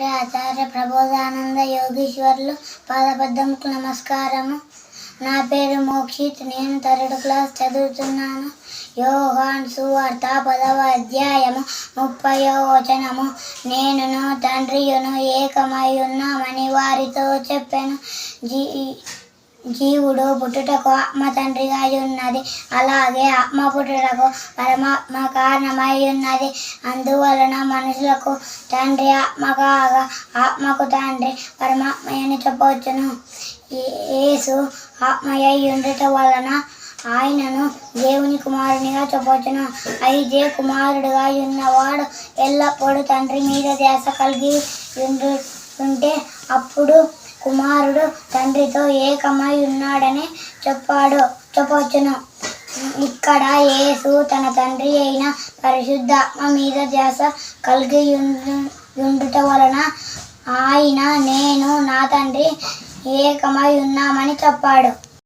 శ్రీ ఆచార్య ప్రబోధానంద యోగీశ్వర్లు పాదబద్ధముకు నమస్కారము. నా పేరు మోక్షిత్ నేను థర్డ్ క్లాస్ చదువుతున్నాను. యోహాన్ సువార్త పదవ అధ్యాయము ముప్పయో వచనము. నేనును తండ్రియును ఏకమై ఉన్నామని వారితో చెప్పాను. జీ జీవుడు పుట్టుటకు ఆత్మ తండ్రిగా ఉన్నది. అలాగే ఆత్మ పుట్టుటకు పరమాత్మ కారణమై ఉన్నది. అందువలన మనుషులకు తండ్రి ఆత్మ కాగా ఆత్మకు తండ్రి పరమాత్మ అని చెప్పవచ్చును. యేసు ఆత్మయ్య ఉండుట వలన ఆయనను దేవుని కుమారునిగా చెప్పవచ్చును. అయితే కుమారుడుగా ఉన్నవాడు ఎల్లప్పుడూ తండ్రి మీద ధ్యాస కలిగి ఉండు ఉంటే అప్పుడు కుమారుడు తండ్రితో ఏకమై ఉన్నాడని చెప్పాడు. చెప్పవచ్చును. ఇక్కడ యేసు తన తండ్రి అయిన పరిశుద్ధాత్మ మీద ధ్యాస కలిగి ఉండుట వలన ఆయన నేను నా తండ్రి ఏకమై ఉన్నామని చెప్పాడు.